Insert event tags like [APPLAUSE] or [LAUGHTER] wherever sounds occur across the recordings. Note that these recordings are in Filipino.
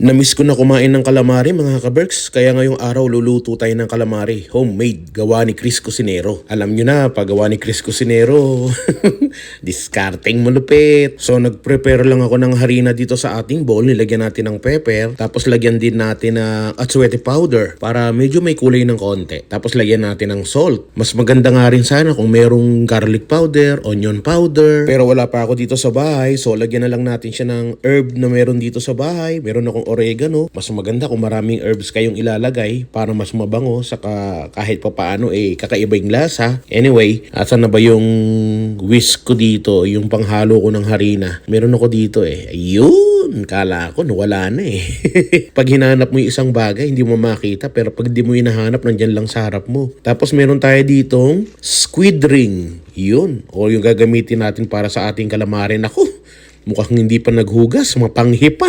Namiss ko na kumain ng calamari mga kaberks, kaya ngayong araw luluto tayo ng calamari. Homemade, gawa ni Chris Cusinero. Alam nyo na, pag gawa ni Chris Cusinero, [LAUGHS] discarding malupit. So nag-prepare lang ako ng harina dito sa ating bowl, nilagyan natin ng pepper, tapos lagyan din natin ng atsuete powder para medyo may kulay ng konti. Tapos lagyan natin ng salt. Mas maganda nga rin sana kung merong garlic powder, onion powder. Pero wala pa ako dito sa bahay, so lagyan na lang natin siya ng herb na meron dito sa bahay. Meron akong oregano. Mas maganda kung maraming herbs kayong ilalagay para mas mabango saka kahit pa paano eh kakaiba yung lasa. Anyway, asan na ba yung whisk ko dito, yung panghalo ko ng harina? Meron ako dito eh. Ayun, kala ko nawala na eh. [LAUGHS] pag hinanap mo yung isang bagay, hindi mo makita pero pag di mo hinahanap, nandyan lang sa harap mo. Tapos meron tayo ditong squid ring. Yun. O yung gagamitin natin para sa ating calamari. Naku, mukhang hindi pa naghugas, mapanghi pa.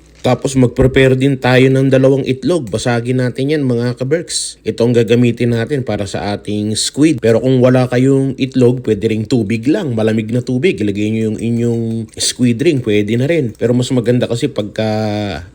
Tapos mag-prepare din tayo ng dalawang itlog. Basagin natin yan mga kaberks. Ito ang gagamitin natin para sa ating squid. Pero kung wala kayong itlog, pwede ring tubig lang. Malamig na tubig. Ilagay nyo yung inyong squid ring. Pwede na rin. Pero mas maganda kasi pagka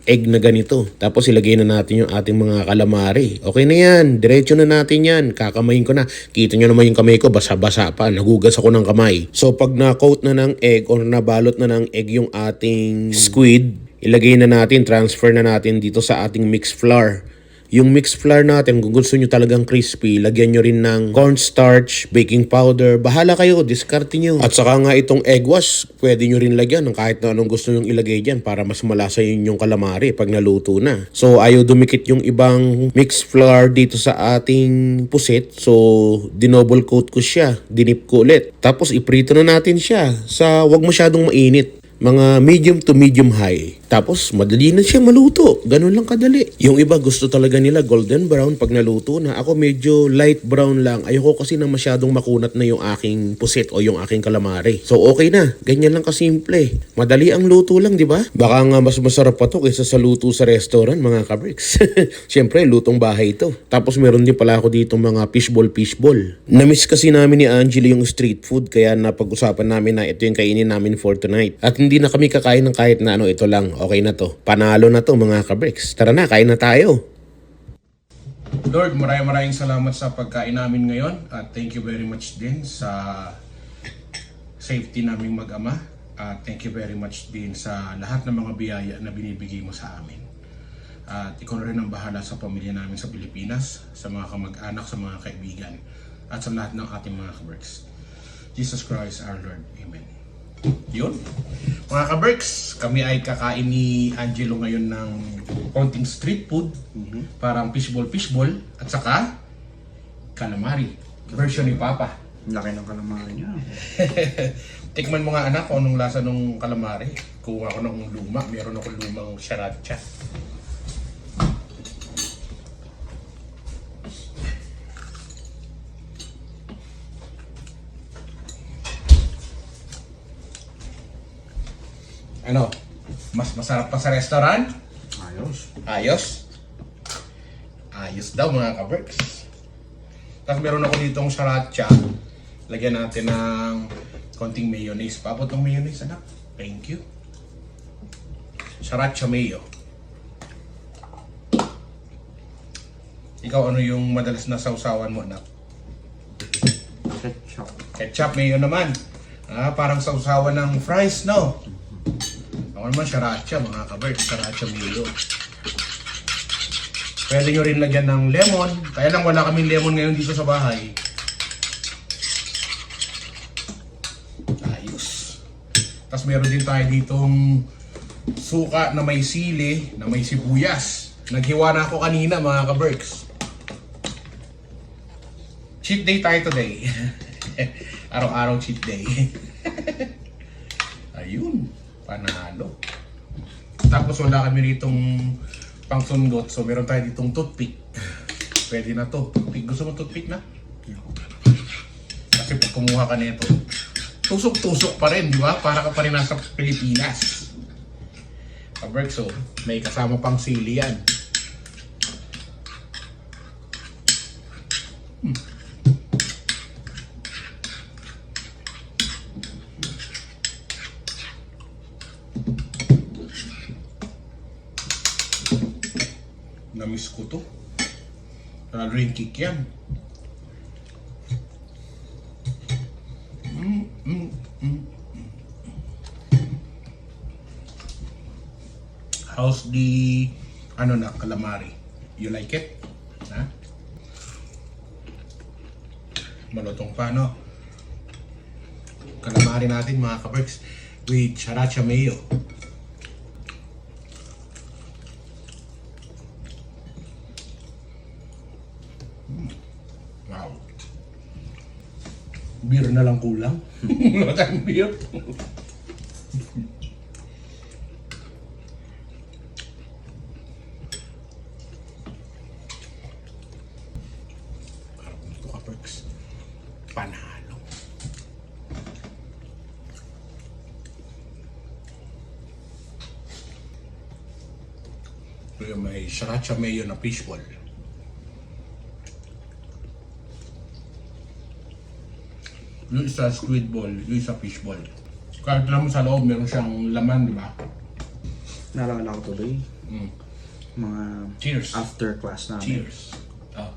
egg na ganito. Tapos ilagay na natin yung ating mga calamari. Okay na yan. Diretso na natin yan. Kakamayin ko na. Kita nyo naman yung kamay ko. Basa-basa pa. Nagugas ako ng kamay. So pag na-coat na ng egg or nabalot na ng egg yung ating squid, ilagay na natin, transfer na natin dito sa ating mixed flour. Yung mixed flour natin, kung gusto nyo talagang crispy, lagyan nyo rin ng cornstarch, baking powder. Bahala kayo, diskarte nyo. At saka nga itong egg wash, pwede nyo rin lagyan ng kahit na anong gusto nyo ilagay dyan para mas malasa yun yung calamari pag naluto na. So ayaw dumikit yung ibang mixed flour dito sa ating pusit. So dinoble coat ko siya, dinip ko ulit. Tapos iprito na natin siya sa wag masyadong mainit mga medium to medium high. Tapos, madali na siya maluto. Ganun lang kadali. Yung iba gusto talaga nila golden brown pag naluto na. Ako medyo light brown lang. Ayoko kasi na masyadong makunat na yung aking pusit o yung aking calamari. So, okay na. Ganyan lang kasimple. Madali ang luto lang, di ba? Baka nga mas masarap pa to kaysa sa luto sa restaurant, mga kabricks. [LAUGHS] Siyempre, lutong bahay ito. Tapos, meron din pala ako dito mga fishball fishball. Namiss kasi namin ni Angela yung street food kaya napag-usapan namin na ito yung kainin namin for tonight. At hindi na kami kakain ng kahit na ano, ito lang. Okay na to. Panalo na to mga kabricks. Tara na, kain na tayo. Lord, maraming maraming salamat sa pagkain namin ngayon at thank you very much din sa safety naming mag-ama at thank you very much din sa lahat ng mga biyaya na binibigay mo sa amin. At ikaw na rin ang bahala sa pamilya namin sa Pilipinas, sa mga kamag-anak, sa mga kaibigan, at sa lahat ng ating mga kaberks. Jesus Christ our Lord. Amen. Yun. Mga kaberks, kami ay kakain ni Angelo ngayon ng konting street food. Parang fishball fishball at saka calamari. Version ni Papa. Laki ng kalamari niya. [LAUGHS] Tikman mo nga anak kung anong lasa ng calamari. Kuha ko ng luma. Meron ako lumang sriracha. Ano? Mas masarap pa sa restaurant? Ayos. Ayos. Ayos daw mga kaberks. Tapos meron ako ditong sriracha. Lagyan natin ng konting mayonnaise. Paabot ng mayonnaise, anak. Thank you. Sriracha mayo. Ikaw, ano yung madalas na sausawan mo, anak? Ketchup. Ketchup mayo naman. Ah, parang sausawan ng fries, no? Ako naman, sriracha, mga kaberks. Sriracha mayo. Pwede nyo rin lagyan ng lemon. Kaya lang wala kaming lemon ngayon dito sa bahay. Ayos. Tapos meron din tayo ditong suka na may sili, na may sibuyas. Naghiwa na ako kanina mga ka-Berks. Cheat day tayo today. [LAUGHS] Araw-araw cheat day. [LAUGHS] Ayun, panalo. Tapos wala kami ritong pangsundot. So meron tayo ditong toothpick. Pwede na to. Toothpick. Gusto mo toothpick na? Kasi pag kumuha ka nito, tusok-tusok pa rin, di ba? Para ka pa rin nasa Pilipinas. Kaberg, so may kasama pang sili yan. Namiss ko to. Lalo yung kick yan. Mm, mm, mm. How's the ano na calamari? You like it? Ha? Malutong pa, no? Calamari natin mga kaperks with sriracha mayo. Mm. Wow. Beer na lang kulang. [LAUGHS] Wala tayong beer. Panalo. Kaya may sriracha mayo na fishball. Yung isa squid ball, yung isa fishball. Kahit naman sa loob, meron siyang laman, di ba? Naalala ko tuloy. Mm. Mga Cheers. after class namin. Cheers. Oh.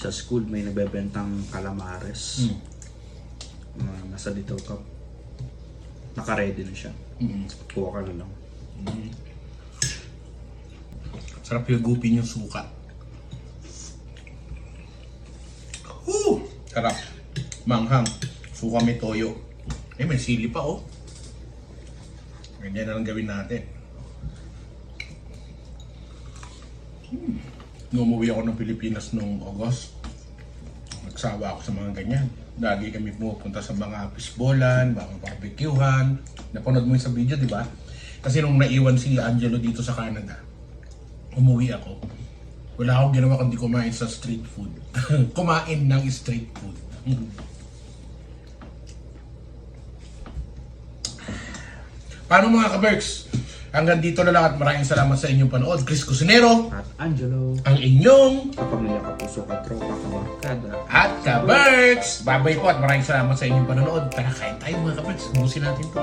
Sa school may nagbebentang calamares. Mm. Mga nasa little cup. Naka-ready na siya. Mm. Kuha ka na lang. Sarap yung gupin yung suka. Woo! Sarap. Manghang. Suka may toyo. Eh, may sili pa, oh. Ganyan na lang gawin natin. Hmm. Nung umuwi ako ng Pilipinas noong August, nagsawa ako sa mga ganyan. Lagi kami pumupunta sa mga fishbowlan, mga barbecuehan. Napanood mo yun sa video, di ba? Kasi nung naiwan si Angelo dito sa Canada, umuwi ako. Wala akong ginawa kundi kumain sa street food. [LAUGHS] kumain ng street food. [LAUGHS] Paano mga ka-Berks? Hanggang dito na lang at maraming salamat sa inyong panood. Chris Cusinero, At Angelo, ang inyong kapamilya kapuso ka tropa kabarkada. at ka-Berks. Babay po at maraming salamat sa inyong panonood. Tara, kain tayo mga ka-Berks. Ubusin natin to.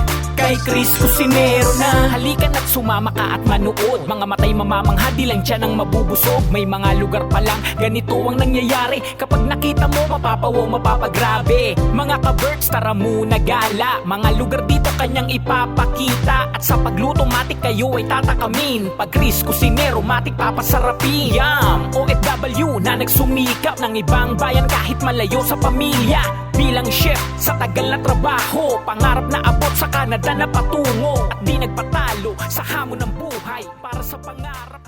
Kay Chris Cusinero na. Halika na't sumama ka at manood. Mga matay mamamangha di lang dyan ang mabubusog. May mga lugar pa lang ganito ang nangyayari. Kapag nakita mo mapapawaw mapapagrabe. Mga ka-birds tara muna gala. Mga lugar dito kanyang ipapakita. At sa pagluto matik kayo ay tatakamin. Pag Chris Cusinero matik papasarapin. Yum! OFW na nagsumikap ng ibang bayan kahit malayo sa pamilya. Bilang chef sa tagal na trabaho Pangarap na abot sa Canada na patungo At di nagpatalo sa hamon ng buhay Para sa pangarap